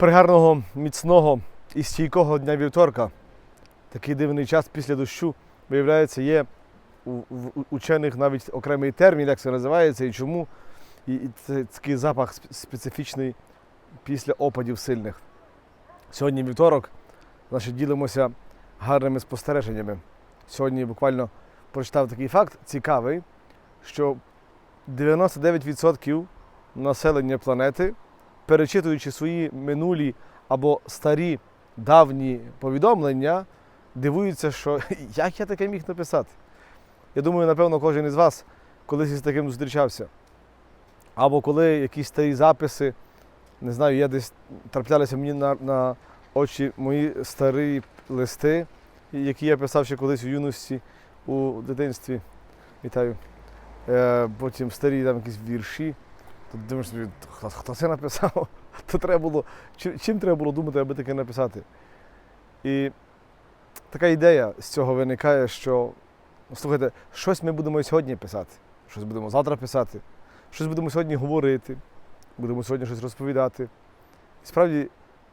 пригарного, міцного і стійкого дня вівторка. Такий дивний час після дощу, виявляється, є у, у- учених навіть окремий термін, як це називається і чому. І, і це такий запах специфічний після опадів сильних. Сьогодні вівторок, значить, ділимося гарними спостереженнями. Сьогодні буквально прочитав такий факт цікавий, що 99% населення планети, перечитуючи свої минулі або старі давні повідомлення, дивуються, що як я таке міг написати. Я думаю, напевно, кожен із вас колись із таким зустрічався. Або коли якісь старі записи, не знаю, я десь траплялися мені на, на очі мої старі листи, які я писав ще колись у юності, у дитинстві. Вітаю. Е, потім старі там якісь вірші. То дивишся, хто, це написав? То треба було, чим, треба було думати, аби таке написати? І така ідея з цього виникає, що слухайте, щось ми будемо сьогодні писати, щось будемо завтра писати, щось будемо сьогодні говорити, будемо сьогодні щось розповідати. І справді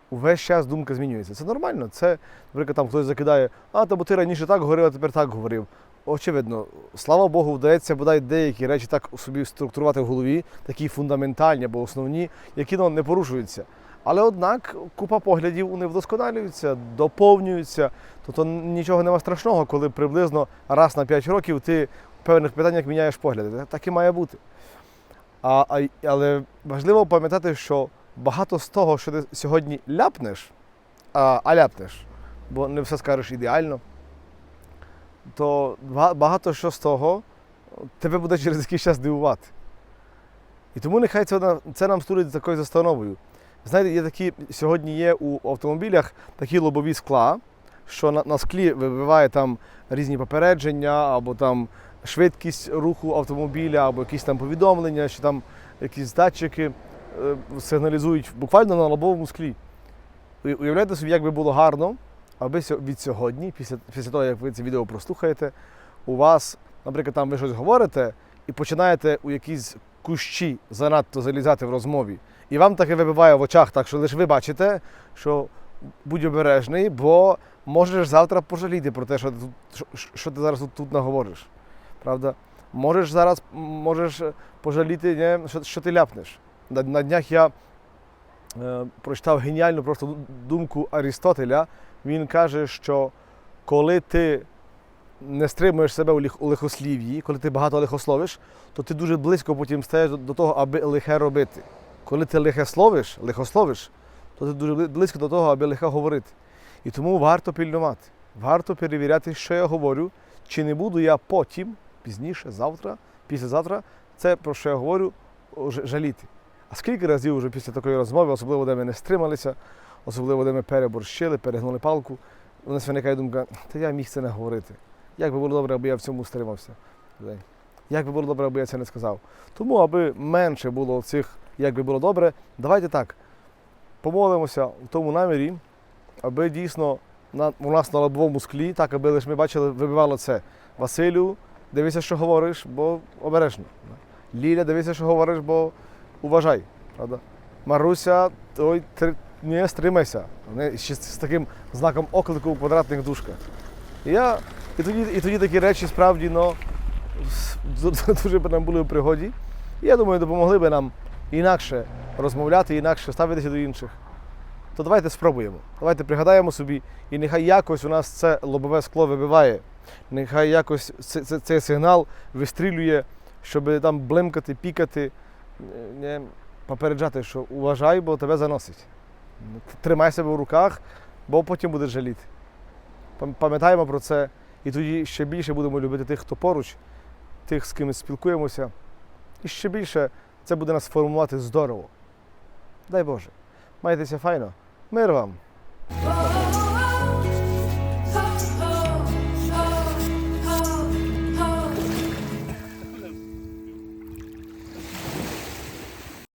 увесь час думка змінюється. Це нормально. Це, наприклад, там хтось закидає, а то бо ти раніше так говорив, а тепер так говорив. Очевидно, слава Богу, вдається бодай деякі речі так собі структурувати в голові, такі фундаментальні або основні, які ну, не порушуються. Але однак купа поглядів вони вдосконалюються, доповнюються. Тобто нічого нема страшного, коли приблизно раз на 5 років ти в певних питаннях міняєш погляди. Так і має бути. А, а, але важливо пам'ятати, що багато з того, що ти сьогодні ляпнеш, а, а ляпнеш, бо не все скажеш ідеально, то багато що з того тебе буде через якийсь час дивувати. І тому нехай це, це нам служить такою застановою. Знаєте, є такі, сьогодні є у автомобілях такі лобові скла, що на, на склі вибиває там різні попередження, або там швидкість руху автомобіля, або якісь там повідомлення, що там якісь датчики е, сигналізують буквально на лобовому склі. Уявляєте собі, як би було гарно, аби від сьогодні, після, після того, як ви це відео прослухаєте, у вас, наприклад, там ви щось говорите і починаєте у якісь кущі занадто залізати в розмові. І вам таке вибиває в очах, так що лише ви бачите, що будь обережний, бо можеш завтра пожаліти про те, що ти, що, ти зараз тут, тут наговориш. Правда? Можеш зараз можеш пожаліти, не, що, що ти ляпнеш. На, на днях я прочитав геніальну просто думку Арістотеля. Він каже, що коли ти не стримуєш себе у, лих, у лихослів'ї, коли ти багато лихословиш, то ти дуже близько потім стаєш до, до того, аби лихе робити. Коли ти лихе словиш, лихословиш, то ти дуже близько до того, аби лихе говорити. І тому варто пильнувати, варто перевіряти, що я говорю, чи не буду я потім, пізніше, завтра, післязавтра, це про що я говорю, жаліти. А скільки разів вже після такої розмови, особливо де ми не стрималися, особливо де ми переборщили, перегнули палку, у нас виникає думка, та я міг це не говорити. Як би було добре, аби я в цьому стримався. Як би було добре, аби я це не сказав. Тому, аби менше було цих, як би було добре, давайте так. Помолимося в тому намірі, аби дійсно на, у нас на лобовому склі, так, аби лише ми бачили, вибивало це. Василю, дивися, що говориш, бо обережно. Ліля, дивися, що говориш, бо уважай. Правда? Маруся, ой, три, не стримайся. Вони ще з, таким знаком оклику у квадратних дужках. І, я, і, тоді, і тоді такі речі справді ну, дуже б нам були в пригоді. І я думаю, допомогли би нам інакше розмовляти, інакше ставитися до інших. То давайте спробуємо. Давайте пригадаємо собі, і нехай якось у нас це лобове скло вибиває. Нехай якось це- це- цей сигнал вистрілює, щоб там блимкати, пікати, не, попереджати, що уважай, бо тебе заносить. Тримай себе в руках, бо потім будеш жаліти. Пам'ятаємо про це, і тоді ще більше будемо любити тих, хто поруч, тих, з ким ми спілкуємося. І ще більше це буде нас формувати здорово. Дай Боже. Майтеся файно. Мир вам!